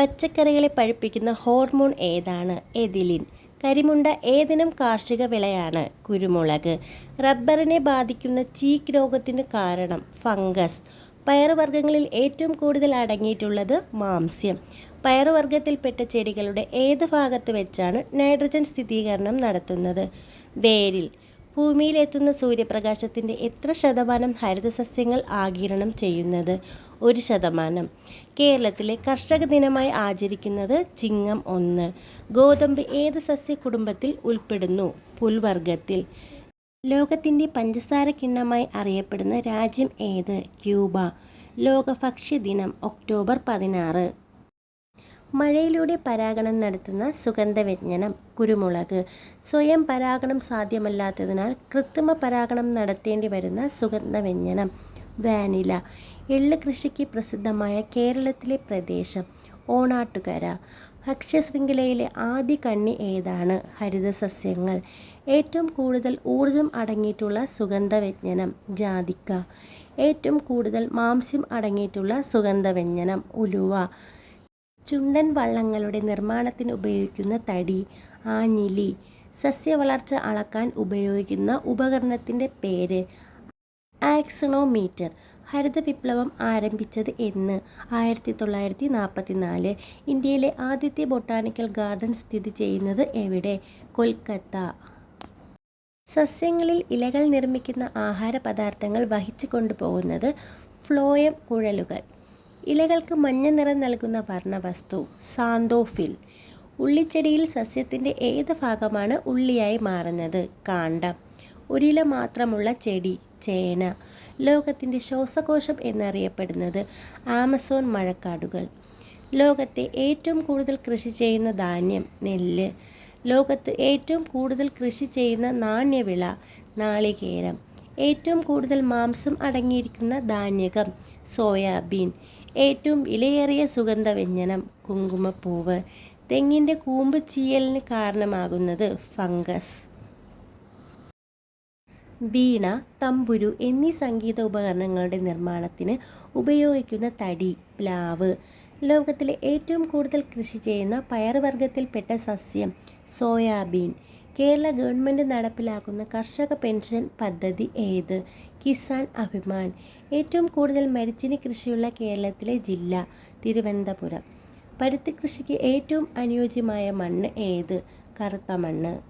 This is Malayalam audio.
പച്ചക്കറികളെ പഴുപ്പിക്കുന്ന ഹോർമോൺ ഏതാണ്? എതിലിൻ കരിമുണ്ട ഏതിനം കാർഷിക വിളയാണ്. കുരുമുളക്. റബ്ബറിനെ ബാധിക്കുന്ന ചീക്ക് രോഗത്തിന് കാരണം ഫംഗസ്. പയറുവർഗങ്ങളിൽ ഏറ്റവും കൂടുതൽ അടങ്ങിയിട്ടുള്ളത് മാംസ്യം. പയറുവർഗത്തിൽപ്പെട്ട ചെടികളുടെ ഏത് ഭാഗത്ത് വെച്ചാണ് നൈട്രജൻ സ്ഥിരീകരണം നടത്തുന്നത്? വേരിൽ. ഭൂമിയിലെത്തുന്ന സൂര്യപ്രകാശത്തിന്റെ എത്ര ശതമാനം ഹരിതസസ്യങ്ങൾ ആകിരണം ചെയ്യുന്നത്? ഒരു ശതമാനം. കേരളത്തിലെ കർഷക ദിനമായി ആചരിക്കുന്നത് ചിങ്ങം ഒന്ന്. ഗോതമ്പ് ഏത് സസ്യ കുടുംബത്തിൽ ഉൾപ്പെടുന്നു? പുൽവർഗത്തിൽ ലോകത്തിന്റെ പഞ്ചസാര കിണ്ണമായി അറിയപ്പെടുന്ന രാജ്യം ഏത്? ക്യൂബ. ലോക ഭക്ഷ്യദിനം ഒക്ടോബർ പതിനാറ്. മഴയിലൂടെ പരാഗണം നടത്തുന്ന സുഗന്ധവ്യഞ്ജനം കുരുമുളക്. സ്വയം പരാഗണം സാധ്യമല്ലാത്തതിനാൽ കൃത്രിമ പരാഗണം നടത്തേണ്ടി വരുന്ന സുഗന്ധവ്യഞ്ജനം. വാനില എള്ള് കൃഷിക്ക് പ്രസിദ്ധമായ കേരളത്തിലെ പ്രദേശം ഓണാട്ടുകര. ഭക്ഷ്യശൃംഖലയിലെ ആദ്യ കണ്ണി ഏതാണ്? ഹരിതസസ്യങ്ങൾ. ഏറ്റവും കൂടുതൽ ഊർജം അടങ്ങിയിട്ടുള്ള സുഗന്ധവ്യഞ്ജനം ജാതിക്ക. ഏറ്റവും കൂടുതൽ മാംസ്യം അടങ്ങിയിട്ടുള്ള സുഗന്ധവ്യഞ്ജനം ഉലുവ. ചുണ്ടൻ വള്ളങ്ങളുടെ നിർമ്മാണത്തിന് ഉപയോഗിക്കുന്ന തടി ആഞ്ഞിലി സസ്യവളർച്ച അളക്കാൻ ഉപയോഗിക്കുന്ന ഉപകരണത്തിന്റെ പേര് ആക്സണോമീറ്റർ. ഹരിത വിപ്ലവം ആരംഭിച്ചത് എന്ന് ആയിരത്തി തൊള്ളായിരത്തി നാൽപ്പത്തി നാല് ഇന്ത്യയിലെ ആദ്യത്തെ ബൊട്ടാണിക്കൽ ഗാർഡൻ സ്ഥിതി ചെയ്യുന്നത് എവിടെ? കൊൽക്കത്ത. സസ്യങ്ങളിൽ ഇലകൾ നിർമ്മിക്കുന്ന ആഹാര പദാർത്ഥങ്ങൾ വഹിച്ചു കൊണ്ടുപോകുന്നത് ഫ്ലോയം കുഴലുകൾ. ഇലകൾക്ക് മഞ്ഞ നിറം നൽകുന്ന വർണവസ്തു സാന്തോഫിൽ. ഉള്ളിച്ചെടിയിൽ സസ്യത്തിന്റെ ഏത് ഭാഗമാണ് ഉള്ളിയായി മാറുന്നത്? കാണ്ടം ഒരില മാത്രമുള്ള ചെടി ചേന. ലോകത്തിന്റെ ശ്വാസകോശം എന്നറിയപ്പെടുന്നത് ആമസോൺ മഴക്കാടുകൾ. ലോകത്തെ ഏറ്റവും കൂടുതൽ കൃഷി ചെയ്യുന്ന ധാന്യം നെല്ല്. ലോകത്ത് ഏറ്റവും കൂടുതൽ കൃഷി ചെയ്യുന്ന നാണ്യവിള നാളികേരം. ഏറ്റവും കൂടുതൽ മാംസം അടങ്ങിയിരിക്കുന്ന ധാന്യകം സോയാബീൻ. ഏറ്റവും വിലയേറിയ സുഗന്ധവ്യഞ്ജനം കുങ്കുമപ്പൂവ്. തെങ്ങിന്റെ കൂമ്പ് ചീയലിന് കാരണമാകുന്നത് ഫംഗസ്. വീണ തമ്പുരു എന്നീ സംഗീത ഉപകരണങ്ങളുടെ നിർമ്മാണത്തിന് ഉപയോഗിക്കുന്ന തടി പ്ലാവ്. ലോകത്തിലെ ഏറ്റവും കൂടുതൽ കൃഷി ചെയ്യുന്ന പയറുവർഗത്തിൽപ്പെട്ട സസ്യം സോയാബീൻ. കേരള ഗവൺമെന്റ് നടപ്പിലാക്കുന്ന കർഷക പെൻഷൻ പദ്ധതി ഏത്? കിസാൻ അഭിമാൻ. ഏറ്റവും കൂടുതൽ മരിച്ചിനി കൃഷിയുള്ള കേരളത്തിലെ ജില്ല തിരുവനന്തപുരം. പരുത്തി കൃഷിക്ക് ഏറ്റവും അനുയോജ്യമായ മണ്ണ് ഏത്? കറുത്ത മണ്ണ്.